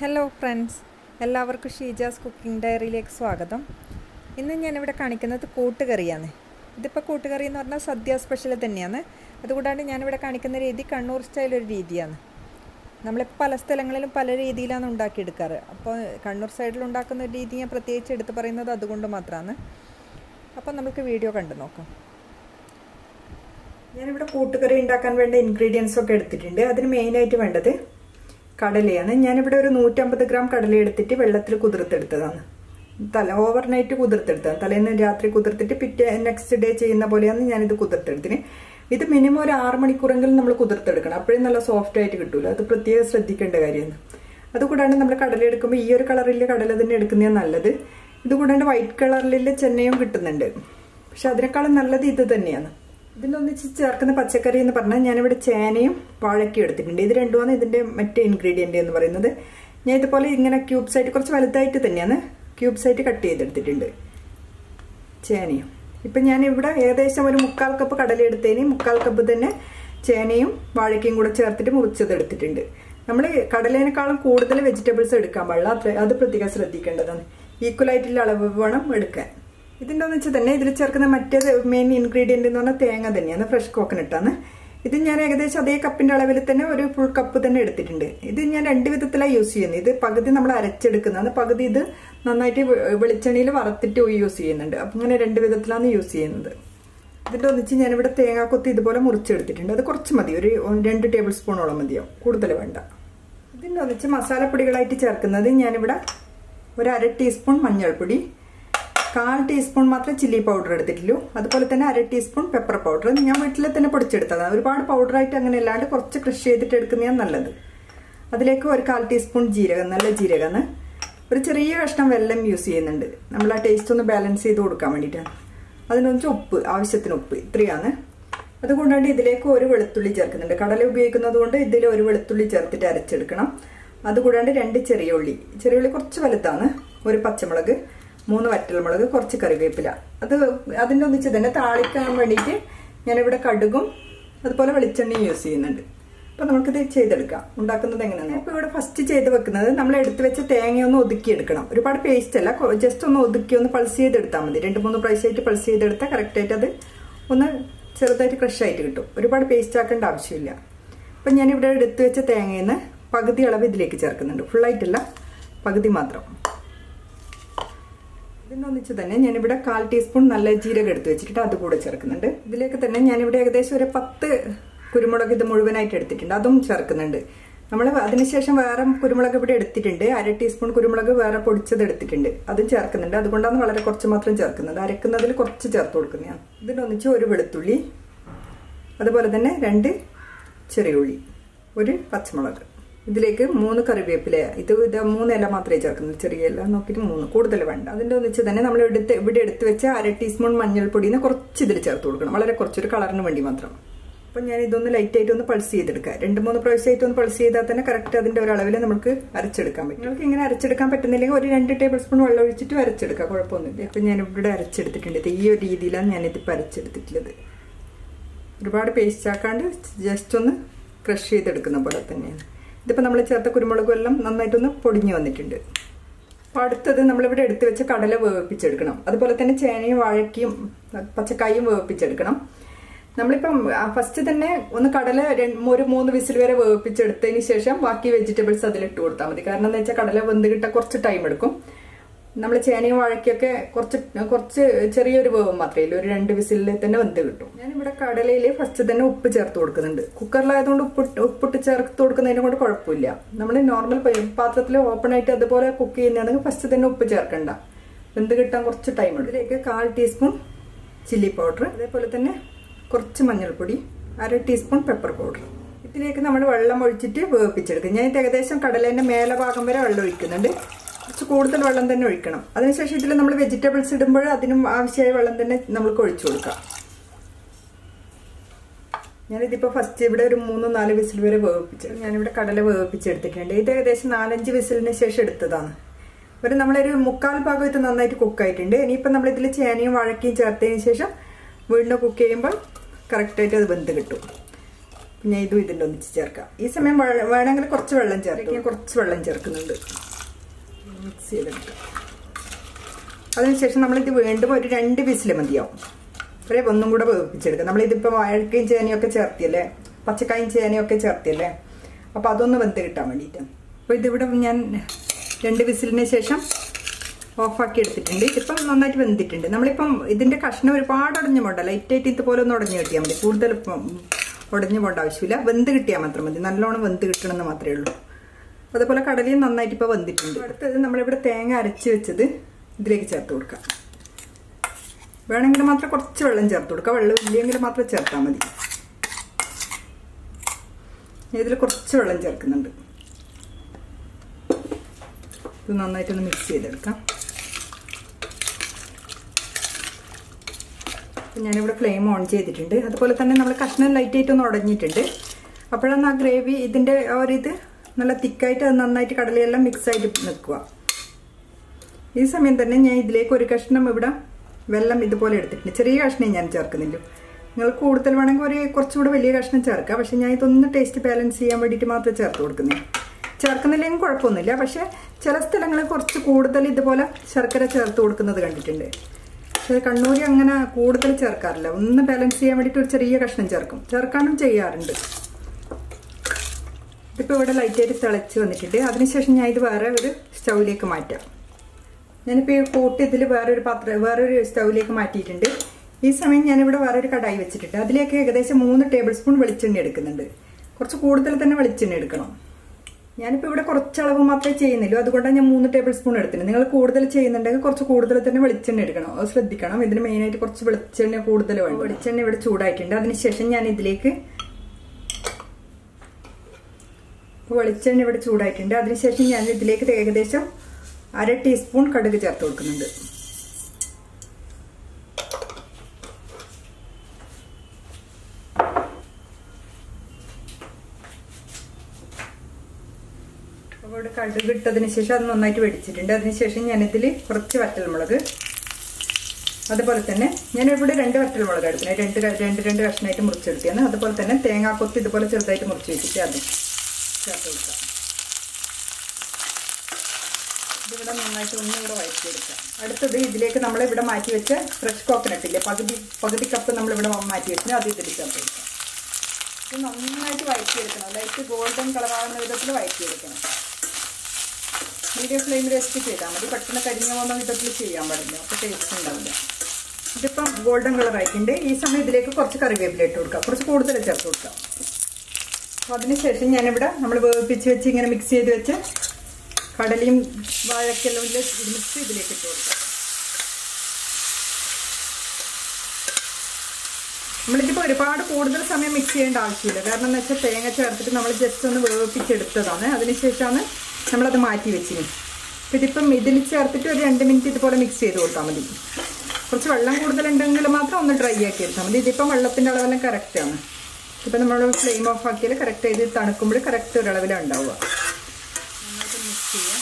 Hello friends എല്ലാവർക്കും Sheeja's cooking ഡയറിയിലേക്ക് സ്വാഗതം. ഇന്ന് ഞാനിവിടെ കാണിക്കുന്നത് കൂട്ടുകറിയാണ്. ഇതിപ്പോൾ കൂട്ടുകറി എന്ന് പറഞ്ഞാൽ സദ്യ സ്പെഷ്യൽ തന്നെയാണ്. അതുകൂടാണ്ട് ഞാനിവിടെ കാണിക്കുന്ന രീതി കണ്ണൂർ സ്റ്റൈൽ ഒരു രീതിയാണ്. നമ്മൾ പല സ്ഥലങ്ങളിലും പല രീതിയിലാണ് ഉണ്ടാക്കിയെടുക്കാറ്. അപ്പോൾ കണ്ണൂർ സൈഡിൽ ഉണ്ടാക്കുന്ന ഒരു രീതി ഞാൻ പ്രത്യേകിച്ച് എടുത്തു പറയുന്നത് അതുകൊണ്ട് മാത്രമാണ് അപ്പോൾ നമുക്ക് വീഡിയോ കണ്ടു നോക്കാം. ഞാനിവിടെ കൂട്ടുകറി ഉണ്ടാക്കാൻ വേണ്ട ഇൻഗ്രീഡിയൻസ് ഒക്കെ എടുത്തിട്ടുണ്ട്. അതിന് മെയിനായിട്ട് വേണ്ടത് കടലയാണ്. ഞാനിവിടെ ഒരു നൂറ്റമ്പത് ഗ്രാം കടല എടുത്തിട്ട് വെള്ളത്തിൽ കുതിർത്തെടുത്തതാണ്. തല ഓവർനൈറ്റ് കുതിർത്തെടുത്തതാണ്. തലേന്ന് രാത്രി കുതിർത്തിട്ട് പിറ്റേ നെക്സ്റ്റ് ഡേ ചെയ്യുന്ന പോലെയാണ് ഞാനിത് കുതിർത്തെടുത്തിന്. ഇത് മിനിമം ഒരു ആറ് മണിക്കൂറെങ്കിലും നമ്മൾ കുതിർത്തെടുക്കണം. അപ്പോഴും നല്ല സോഫ്റ്റ് ആയിട്ട് കിട്ടൂല. അത് പ്രത്യേകം ശ്രദ്ധിക്കേണ്ട കാര്യമാണ്. അതുകൂടാണ് നമ്മൾ കടല എടുക്കുമ്പോൾ ഈ ഒരു കളറിലെ കടല തന്നെ എടുക്കുന്നതാണ് നല്ലത്. ഇതുകൂടാണ്ട് വൈറ്റ് കളറിലെ ചെന്നൈയും കിട്ടുന്നുണ്ട്. പക്ഷെ അതിനേക്കാളും നല്ലത് ഇത് തന്നെയാണ്. ഇതിലൊന്നിച്ച് ചേർക്കുന്ന പച്ചക്കറി എന്ന് പറഞ്ഞാൽ ഞാനിവിടെ ചേനയും വാഴയ്ക്കും എടുത്തിട്ടുണ്ട്. ഇത് രണ്ടുമാണ് ഇതിന്റെ മറ്റേ ഇൻഗ്രീഡിയന്റ് എന്ന് പറയുന്നത്. ഞാൻ ഇതുപോലെ ഇങ്ങനെ ക്യൂബ്സ് ആയിട്ട് കുറച്ച് വലുതായിട്ട് തന്നെയാണ് ക്യൂബ്സ് ആയിട്ട് കട്ട് ചെയ്തെടുത്തിട്ടുണ്ട്. ചേനയും. ഇപ്പം ഞാനിവിടെ ഏകദേശം ഒരു മുക്കാൽ കപ്പ് കടല എടുത്തതിന് മുക്കാൽ കപ്പ് തന്നെ ചേനയും വാഴയ്ക്കയും കൂടെ ചേർത്തിട്ട് മുറിച്ചത് എടുത്തിട്ടുണ്ട്. നമ്മൾ കടലേനേക്കാളും കൂടുതൽ വെജിറ്റബിൾസ് എടുക്കാൻ പാടില്ല. അത് പ്രത്യേകം ശ്രദ്ധിക്കേണ്ടതാണ്. ഈക്വലായിട്ടുള്ള അളവ് വേണം എടുക്കാൻ. ഇതിന്റെ എന്ന് വെച്ചാൽ തന്നെ ഇതിൽ ചേർക്കുന്ന മറ്റേ മെയിൻ ഇൻഗ്രീഡിയന്റ് എന്ന് പറഞ്ഞാൽ തേങ്ങ തന്നെയാണ് ഫ്രഷ് കോക്കനട്ടാണ് ഇത് ഞാൻ ഏകദേശം അതേ കപ്പിന്റെ അളവിൽ തന്നെ ഒരു ഫുൾ കപ്പ് തന്നെ എടുത്തിട്ടുണ്ട്. ഇത് ഞാൻ രണ്ട് വിധത്തിലാണ് യൂസ് ചെയ്യുന്നത്. ഇത് പകുതി നമ്മൾ അരച്ചെടുക്കുന്നതാണ്. പകുതി ഇത് നന്നായിട്ട് വെളിച്ചെണ്ണയിൽ വറുത്തിട്ട് യൂസ് ചെയ്യുന്നുണ്ട്. അപ്പം ഇങ്ങനെ രണ്ട് വിധത്തിലാണ് യൂസ് ചെയ്യുന്നത്. ഇതിന്റെ ഒന്നിച്ച് ഞാനിവിടെ തേങ്ങാക്കൊത്തി ഇതുപോലെ മുറിച്ചെടുത്തിട്ടുണ്ട്. അത് കുറച്ച് മതി. ഒരു രണ്ട് ടേബിൾ സ്പൂണോളം മതിയാവും കൂടുതൽ വേണ്ട. ഇതിന്റെ ഒന്നിച്ച് മസാലപ്പൊടികളായിട്ട് ചേർക്കുന്നത് ഞാനിവിടെ ഒരു അര ടീസ്പൂൺ മഞ്ഞൾപ്പൊടി കാൽ ടീസ്പൂൺ മാത്രം ചില്ലി പൗഡർ എടുത്തിട്ടുള്ളൂ. അതുപോലെ തന്നെ അര ടീസ്പൂൺ പെപ്പർ പൗഡർ ഞാൻ വീട്ടിൽ തന്നെ പൊടിച്ചെടുത്തതാണ് ഒരുപാട് പൗഡറായിട്ട് അങ്ങനെ അല്ലാണ്ട് കുറച്ച് ക്രഷ് ചെയ്തിട്ട് എടുക്കുന്നതാണ് നല്ലത്. അതിലേക്ക് ഒരു കാൽ ടീസ്പൂൺ ജീരകം നല്ല ജീരകം. ഒരു ചെറിയ കഷ്ണം വെല്ലം യൂസ് ചെയ്യുന്നുണ്ട്. നമ്മൾ ആ ടേസ്റ്റ് ഒന്ന് ബാലൻസ് ചെയ്ത് കൊടുക്കാൻ വേണ്ടിയിട്ടാണ് അതിനൊന്ന് ഉപ്പ് ആവശ്യത്തിന് ഉപ്പ് ഇത്രയാണ്. അതുകൊണ്ടാണ് ഇതിലേക്ക് ഒരു വെളുത്തുള്ളി ചേർക്കുന്നുണ്ട്. കടല ഉപയോഗിക്കുന്നത് കൊണ്ട് ഇതിൽ ഒരു വെളുത്തുള്ളി ചേർത്തിട്ട് അരച്ചെടുക്കണം. അതുകൂടാണ്ട് രണ്ട് ചെറിയ ഉള്ളി. ചെറിയ ഉള്ളി കുറച്ച് വലുതാണ്. ഒരു പച്ചമുളക്. മൂന്ന് വറ്റൽമുളക് കുറച്ച് കറിവേപ്പില. അത് അതിന്റെ ഒന്നിച്ച് തന്നെ താളിക്കാൻ വേണ്ടിയിട്ട് ഞാനിവിടെ കടുകും അതുപോലെ വെളിച്ചെണ്ണയും യൂസ് ചെയ്യുന്നുണ്ട്. അപ്പം നമുക്കിത് ചെയ്തെടുക്കാം. ഉണ്ടാക്കുന്നത് എങ്ങനെയാണ്? അപ്പോൾ ഇവിടെ ഫസ്റ്റ് ചെയ്ത് വെക്കുന്നത് നമ്മൾ എടുത്ത് വെച്ച തേങ്ങ ഒന്ന് ഒതുക്കിയെടുക്കണം ഒരുപാട് പേസ്റ്റ് അല്ല ജസ്റ്റ് ഒന്ന് ഒതുക്കി ഒന്ന് പൾസ് ചെയ്തെടുത്താൽ മതി. രണ്ട് മൂന്ന് പ്രാവശ്യമായിട്ട് പൾസ് ചെയ്തെടുത്താൽ കറക്റ്റായിട്ട് അത് ഒന്ന് ചെറുതായിട്ട് ക്രഷ് ആയിട്ട് കിട്ടും. ഒരുപാട് പേസ്റ്റ് ആക്കേണ്ട ആവശ്യമില്ല. അപ്പം ഞാനിവിടെ എടുത്ത് വെച്ച തേങ്ങയിൽ നിന്ന് പകുതി അളവ് ഇതിലേക്ക് ചേർക്കുന്നുണ്ട്. ഫുള്ളായിട്ടല്ല പകുതി മാത്രം. ഇതിനൊന്നിച്ച് തന്നെ ഞാനിവിടെ കാൽ ടീസ്പൂൺ നല്ല ജീരകം എടുത്ത് വെച്ചിട്ട് അത് കൂടെ ചേർക്കുന്നുണ്ട്. ഇതിലേക്ക് തന്നെ ഞാനിവിടെ ഏകദേശം ഒരു പത്ത് കുരുമുളക് ഇത് മുഴുവനായിട്ട് എടുത്തിട്ടുണ്ട്. അതും ചേർക്കുന്നുണ്ട്. നമ്മൾ അതിനുശേഷം വേറെ കുരുമുളക് ഇവിടെ എടുത്തിട്ടുണ്ട്. അര ടീസ്പൂൺ കുരുമുളക് വേറെ പൊടിച്ചത് എടുത്തിട്ടുണ്ട്. അതും ചേർക്കുന്നുണ്ട്. അതുകൊണ്ടാണ് വളരെ കുറച്ച് മാത്രം ചേർക്കുന്നത്. അരക്കുന്നതിൽ കുറച്ച് ചേർത്ത് കൊടുക്കുന്നതാണ്. ഇതിനൊന്നിച്ച് ഒരു വെളുത്തുള്ളി അതുപോലെ തന്നെ രണ്ട് ചെറിയ ഉള്ളി ഒരു പച്ചമുളക്. ഇതിലേക്ക് മൂന്ന് കറിവേപ്പില ഇത് ഇത് മൂന്ന് ഇല മാത്രമേ ചേർക്കുന്നു ചെറിയ ഇല നോക്കിയിട്ട് മൂന്ന്. കൂടുതൽ വേണ്ട. അതിന്റെ ഒന്നിച്ച് തന്നെ നമ്മൾ എടുത്ത് ഇവിടെ എടുത്ത് വെച്ച അര ടീസ്പൂൺ മഞ്ഞൾപ്പൊടിന്ന് കുറച്ച് ഇതിൽ ചേർത്ത് കൊടുക്കണം. വളരെ കുറച്ചൊരു കളറിന് വേണ്ടി മാത്രം. അപ്പം ഞാൻ ഇതൊന്ന് ലൈറ്റായിട്ട് ഒന്ന് പൾസ് ചെയ്തെടുക്കുക രണ്ട് മൂന്ന് പ്രാവശ്യമായിട്ട് ഒന്ന് പൾസ് ചെയ്താൽ തന്നെ കറക്റ്റ് അതിന്റെ ഒരു അളവിൽ നമുക്ക് അരച്ചെടുക്കാൻ പറ്റും. നിങ്ങൾക്ക് ഇങ്ങനെ അരച്ചെടുക്കാൻ പറ്റുന്നില്ലെങ്കിൽ ഒരു രണ്ട് ടേബിൾ സ്പൂൺ വെള്ളം ഒഴിച്ചിട്ട് അരച്ചെടുക്കുക കുഴപ്പമൊന്നുമില്ല. ഇപ്പം ഞാൻ ഇവിടെ അരച്ചെടുത്തിട്ടുണ്ട്. ഈ ഒരു രീതിയിലാണ് ഞാനിതിപ്പോൾ അരച്ചെടുത്തിട്ടുള്ളത്. ഒരുപാട് പേസ്റ്റ് ആക്കാണ്ട് ജസ്റ്റ് ഒന്ന് ക്രഷ് ചെയ്തെടുക്കുന്ന പോലെ തന്നെയാണ്. ഇതിപ്പോൾ നമ്മൾ ചേർത്ത കുരുമുളകും എല്ലാം നന്നായിട്ടൊന്ന് പൊടിഞ്ഞു വന്നിട്ടുണ്ട്. അപ്പോൾ അടുത്തത് നമ്മളിവിടെ എടുത്തു വെച്ച കടല വേവിപ്പിച്ചെടുക്കണം. അതുപോലെ തന്നെ ചേനയും വാഴയ്ക്കും പച്ചക്കായും വേവിപ്പിച്ചെടുക്കണം. നമ്മളിപ്പം ഫസ്റ്റ് തന്നെ ഒന്ന് കടല ഒരു മൂന്ന് വിസിൽ വരെ വേവിപ്പിച്ചെടുത്തതിന് ശേഷം ബാക്കി വെജിറ്റബിൾസ് അതിലിട്ട് കൊടുത്താൽ മതി. കാരണം എന്താ വെച്ചാൽ കടല വെന്ത് കിട്ടാൻ കുറച്ച് ടൈം എടുക്കും. നമ്മൾ ചേനയും വാഴയ്ക്കൊക്കെ കുറച്ച് കുറച്ച് ചെറിയൊരു വേവ് മാത്രമേ ഒരു രണ്ട് വിസിലിൽ തന്നെ വെന്ത് കിട്ടും. ഞാനിവിടെ കടലയിൽ ഫസ്റ്റ് തന്നെ ഉപ്പ് ചേർത്ത് കൊടുക്കുന്നുണ്ട്. കുക്കറിലായതുകൊണ്ട് ഉപ്പിട്ട് ഉപ്പിട്ട് ചേർത്ത് കൊടുക്കുന്നതിനെ കൊണ്ട് കുഴപ്പമില്ല. നമ്മൾ നോർമൽ പാത്രത്തിൽ ഓപ്പൺ ആയിട്ട് അതുപോലെ കുക്ക് ചെയ്യുന്നതാണെങ്കിൽ ഫസ്റ്റ് തന്നെ ഉപ്പ് ചേർക്കണ്ട. വെന്ത് കിട്ടാൻ കുറച്ച് ടൈം ഉണ്ട് ഇതിലേക്ക് കാൽ ടീസ്പൂൺ ചില്ലി പൗഡർ അതേപോലെ തന്നെ കുറച്ച് മഞ്ഞൾപ്പൊടി അര ടീസ്പൂൺ പെപ്പർ പൗഡർ ഇതിലേക്ക് നമ്മൾ വെള്ളം ഒഴിച്ചിട്ട് വേവിപ്പിച്ചെടുക്കും. ഞാൻ ഏകദേശം കടലേന്റെ മേലെ ഭാഗം വരെ വെള്ളം ഒഴിക്കുന്നുണ്ട്. കുറച്ച് കൂടുതൽ വെള്ളം തന്നെ ഒഴിക്കണം. അതിനുശേഷം ഇതിൽ നമ്മൾ വെജിറ്റബിൾസ് ഇടുമ്പോൾ അതിനും ആവശ്യമായ വെള്ളം തന്നെ നമ്മൾക്ക് ഒഴിച്ചു കൊടുക്കാം. ഞാനിതിപ്പോൾ ഫസ്റ്റ് ഇവിടെ ഒരു മൂന്ന് നാല് വിസിൽ വരെ വേവിപ്പിച്ചു ഞാനിവിടെ കടല വേവിപ്പിച്ചെടുത്തിട്ടുണ്ട്. ഇത് ഏകദേശം നാലഞ്ച് വിസിലിന് ശേഷം എടുത്തതാണ്. ഒരു നമ്മളൊരു മുക്കാൽ ഭാഗം ഇത് നന്നായിട്ട് കുക്കായിട്ടുണ്ട് ഇനിയിപ്പോൾ നമ്മളിതിൽ ചേനയും വഴക്കയും ചേർത്തതിന് ശേഷം വീണ്ടും കുക്ക് ചെയ്യുമ്പോൾ കറക്റ്റായിട്ട് അത് വെന്ത് കിട്ടും. പിന്നെ ഇതും ഇതിന്റെ ഒന്നിച്ച് ചേർക്കാം. ഈ സമയം വേണമെങ്കിൽ കുറച്ച് വെള്ളം ചേർക്കാം കുറച്ച് വെള്ളം ചേർക്കുന്നുണ്ട്. മിക്സ് ചെയ്തെടുക്കാം അതിനുശേഷം നമ്മളിത് വീണ്ടും ഒരു രണ്ട് വിസിൽ മതിയാവും. ഒരു ഒന്നും കൂടെ വേവിപ്പിച്ചെടുക്കാം നമ്മളിതിപ്പോൾ വാഴക്കയും ചേനയൊക്കെ ചേർത്തിയല്ലേ? പച്ചക്കായും ചേനയൊക്കെ ചേർത്തിയല്ലേ? അപ്പോൾ അതൊന്ന് വെന്ത് കിട്ടാൻ വേണ്ടിയിട്ട്. അപ്പോൾ ഇതിവിടെ ഞാൻ രണ്ട് വിസിലിന് ശേഷം ഓഫാക്കി എടുത്തിട്ടുണ്ട്. ഇതിപ്പം നന്നായിട്ട് വെന്തിട്ടുണ്ട്. നമ്മളിപ്പം ഇതിന്റെ കഷ്ണം ഒരുപാട് ഉടഞ്ഞു പോണ്ട. ലൈറ്റായിട്ട് ഇതുപോലെ ഒന്ന് ഉടഞ്ഞു കിട്ടിയാൽ മതി. കൂടുതൽ ഉടഞ്ഞു പോകേണ്ട ആവശ്യമില്ല. വെന്ത് കിട്ടിയാൽ മാത്രം മതി. നല്ലോണം വെന്ത് കിട്ടണമെന്ന് മാത്രമേ ഉള്ളൂ. അതുപോലെ കടലയും നന്നായിട്ട് ഇപ്പോൾ വന്നിട്ടുണ്ട് അടുത്തത് നമ്മളിവിടെ തേങ്ങ അരച്ച് വെച്ചത് ഇതിലേക്ക് ചേർത്ത് കൊടുക്കാം. വേണമെങ്കിൽ മാത്രം കുറച്ച് വെള്ളം ചേർത്ത് കൊടുക്കുക വെള്ളം ഇല്ലെങ്കിൽ മാത്രം ചേർത്താൽ മതി. ഇതിൽ കുറച്ച് വെള്ളം ചേർക്കുന്നുണ്ട്. ഇത് നന്നായിട്ടൊന്ന് മിക്സ് ചെയ്തെടുക്കാം. ഞാനിവിടെ ഫ്ലെയിം ഓൺ ചെയ്തിട്ടുണ്ട്. അതുപോലെ തന്നെ നമ്മൾ കഷ്ണം ലൈറ്റായിട്ട് ഒന്ന് ഉടഞ്ഞിട്ടുണ്ട്. അപ്പോഴാണ് ആ ഗ്രേവി ഇതിന്റെ ആ ഒരു ഇത് നല്ല തിക്കായിട്ട് അത് നന്നായിട്ട് കടലയെല്ലാം മിക്സ് ആയിട്ട് നിൽക്കുക. ഈ സമയം തന്നെ ഞാൻ ഇതിലേക്ക് ഒരു കഷ്ണം ഇവിടെ വെള്ളം ഇതുപോലെ എടുത്തിട്ടുണ്ട്. ചെറിയ കഷ്ണം ഞാൻ ചേർക്കുന്നില്ല നിങ്ങൾ കൂടുതൽ വേണമെങ്കിൽ ഒരു കുറച്ചുകൂടെ വലിയ കഷ്ണം ചേർക്കുക പക്ഷെ ഞാൻ ഇതൊന്ന് ടേസ്റ്റ് ബാലൻസ് ചെയ്യാൻ വേണ്ടിയിട്ട് മാത്രമേ ചേർത്ത് കൊടുക്കുന്നത് ചേർക്കുന്നില്ലെങ്കിൽ കുഴപ്പമൊന്നുമില്ല. പക്ഷേ ചില സ്ഥലങ്ങളിൽ കുറച്ച് കൂടുതൽ ഇതുപോലെ ശർക്കര ചേർത്ത് കൊടുക്കുന്നത് കണ്ടിട്ടുണ്ട്. പക്ഷേ കണ്ണൂരി അങ്ങനെ കൂടുതൽ ചേർക്കാറില്ല. ഒന്ന് ബാലൻസ് ചെയ്യാൻ വേണ്ടിയിട്ട് ഒരു ചെറിയ കഷ്ണം ചേർക്കും. ചേർക്കാനും ചെയ്യാറുണ്ട്. ഇതിപ്പോൾ ഇവിടെ ലൈറ്റായിട്ട് തിളച്ച് വന്നിട്ടുണ്ട്. അതിനുശേഷം ഞാൻ ഇത് വേറെ ഒരു സ്റ്റൗവിലേക്ക് മാറ്റാം. ഞാനിപ്പോൾ ഈ കൂട്ട് ഇതിൽ വേറൊരു പാത്രം വേറൊരു സ്റ്റൗവിലേക്ക് മാറ്റിയിട്ടുണ്ട്. ഈ സമയം ഞാനിവിടെ വേറൊരു കടായി വെച്ചിട്ടുണ്ട്. അതിലേക്ക് ഏകദേശം മൂന്ന് ടേബിൾ സ്പൂൺ വെളിച്ചെണ്ണ എടുക്കുന്നുണ്ട്. കുറച്ച് കൂടുതൽ തന്നെ വെളിച്ചെണ്ണ എടുക്കണം. ഞാനിപ്പോൾ ഇവിടെ കുറച്ച് മാത്രമേ ചെയ്യുന്നുള്ളൂ. അതുകൊണ്ടാണ് ഞാൻ മൂന്ന് ടേബിൾ സ്പൂൺ എടുത്തത് നിങ്ങൾ കൂടുതൽ ചെയ്യുന്നുണ്ടെങ്കിൽ കുറച്ച് കൂടുതൽ തന്നെ വെളിച്ചെണ്ണ എടുക്കണം. അത് ശ്രദ്ധിക്കണം. ഇതിന് മെയിനായിട്ട് കുറച്ച് വെളിച്ചെണ്ണ കൂടുതൽ വേണം. വെളിച്ചെണ്ണ ഇവിടെ ചൂടായിട്ടുണ്ട്. അതിനുശേഷം ഞാൻ ഇതിലേക്ക് വെളിച്ചെണ്ണ ഇവിടെ ചൂടായിട്ടുണ്ട്. അതിനുശേഷം ഞാൻ ഇതിലേക്ക് ഏകദേശം അര ടീസ്പൂൺ കടുക് ചേർത്ത് കൊടുക്കുന്നുണ്ട്. ഇവിടെ കടുക് ഇട്ടതിന് ശേഷം അത് നന്നായിട്ട് വെടിച്ചിട്ടുണ്ട്. അതിനുശേഷം ഞാനിതിൽ കുറച്ച് വറ്റൽമുളക് അതുപോലെ തന്നെ ഞാൻ ഇവിടെ രണ്ട് വറ്റൽമുളക് എടുക്കുന്നത് രണ്ട് രണ്ട് രണ്ട് കഷ്ണമായിട്ട് മുറിച്ചെടുത്തിയാണ്. അതുപോലെ തന്നെ തേങ്ങാക്കൊത്ത് ഇതുപോലെ ചെറുതായിട്ട് മുറിച്ച് വെച്ചിട്ട് അതും ചേർത്ത് കൊടുക്കാം. ഇതിവിടെ നന്നായിട്ട് ഒന്നുകൂടെ വഴറ്റിയെടുക്കാം. അടുത്തത് ഇതിലേക്ക് നമ്മൾ ഇവിടെ മാറ്റി വെച്ച ഫ്രഷ് കോക്കനട്ട് ഇല്ലേ? പകുതി പകുതി കപ്പ് നമ്മളിവിടെ മാറ്റി വെച്ചാൽ അത് ഇതിൽ ചേർത്ത് കൊടുക്കാം. ഇത് നന്നായിട്ട് വഴറ്റിയെടുക്കണം. ലൈറ്റ് ഗോൾഡൻ കളറാകുന്ന വിധത്തിൽ വഴറ്റിയെടുക്കണം. മീഡിയം ഫ്ലെയിമിൽ വെച്ചിട്ട് ചെയ്താൽ മതി. പെട്ടെന്ന് കരിഞ്ഞു പോകുന്ന വിധത്തിൽ ചെയ്യാൻ പാടില്ല. അപ്പോൾ ടേസ്റ്റ് ഉണ്ടാവില്ല. ഇതിപ്പം ഗോൾഡൻ കളർ ആയിട്ടുണ്ട്. ഈ സമയം ഇതിലേക്ക് കുറച്ച് കറിവേപ്പില ഇട്ട് കൊടുക്കാം. കുറച്ച് കൂടുതൽ ചേർത്ത് കൊടുക്കാം. അതിനുശേഷം ഞാനിവിടെ നമ്മൾ വേവിപ്പിച്ച് വെച്ച് ഇങ്ങനെ മിക്സ് ചെയ്ത് വെച്ച് കടലയും വാഴക്കെല്ലാം മിക്സ് ഇതിലേക്ക് ഇട്ട് കൊടുക്കാം. നമ്മളിതിപ്പോൾ ഒരുപാട് കൂടുതൽ സമയം മിക്സ് ചെയ്യേണ്ട ആവശ്യമില്ല. കാരണം എന്ന് വെച്ചാൽ തേങ്ങ ചേർത്തിട്ട് നമ്മൾ ജസ്റ്റ് ഒന്ന് വേവിപ്പിച്ചെടുത്തതാണ്. അതിനുശേഷമാണ് നമ്മളത് മാറ്റി വെച്ചിന്. അപ്പോൾ ഇതിപ്പം ഇതിൽ ചേർത്തിട്ട് ഒരു രണ്ട് മിനിറ്റ് ഇതുപോലെ മിക്സ് ചെയ്ത് കൊടുത്താൽ മതി. കുറച്ച് വെള്ളം കൂടുതലുണ്ടെങ്കിൽ മാത്രം ഒന്ന് ഡ്രൈ ആക്കി എടുത്താൽ മതി. ഇതിപ്പം വെള്ളത്തിന്റെ അളവെല്ലാം കറക്റ്റാണ് ഇപ്പം നമ്മൾ ഫ്ലെയിം ഓഫ് ആക്കിയാൽ കറക്റ്റ് ചെയ്ത് തണുക്കുമ്പോൾ കറക്റ്റ് ഒരു അളവിലാണ് ഉണ്ടാവുക. നന്നായിട്ട് മിക്സ് ചെയ്യാം.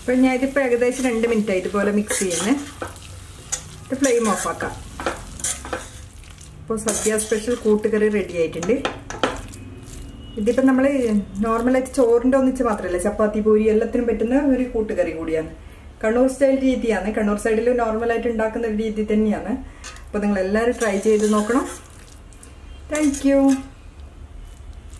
അപ്പം ഞാൻ ഇതിപ്പോൾ ഏകദേശം രണ്ട് മിനിറ്റ് ആയി ഇതുപോലെ മിക്സ് ചെയ്യുന്നത് ഫ്ലെയിം ഓഫ് ആക്കാം. ഇപ്പോൾ സദ്യ സ്പെഷ്യൽ കൂട്ടുകറി റെഡി ആയിട്ടുണ്ട്. ഇതിപ്പോൾ നമ്മൾ നോർമലായിട്ട് ചോറിന്റെ ഒന്നിച്ച് മാത്രമല്ല ചപ്പാത്തി പൂരി എല്ലാത്തിനും പറ്റുന്ന ഒരു കൂട്ടുകറി കൂടിയാണ്. കണ്ണൂർ സ്റ്റൈൽ രീതിയാണ്. കണ്ണൂർ സൈഡിൽ നോർമലായിട്ട് ഉണ്ടാക്കുന്ന ഒരു രീതി തന്നെയാണ്. അപ്പോൾ നിങ്ങൾ എല്ലാവരും ട്രൈ ചെയ്ത് നോക്കണം. താങ്ക്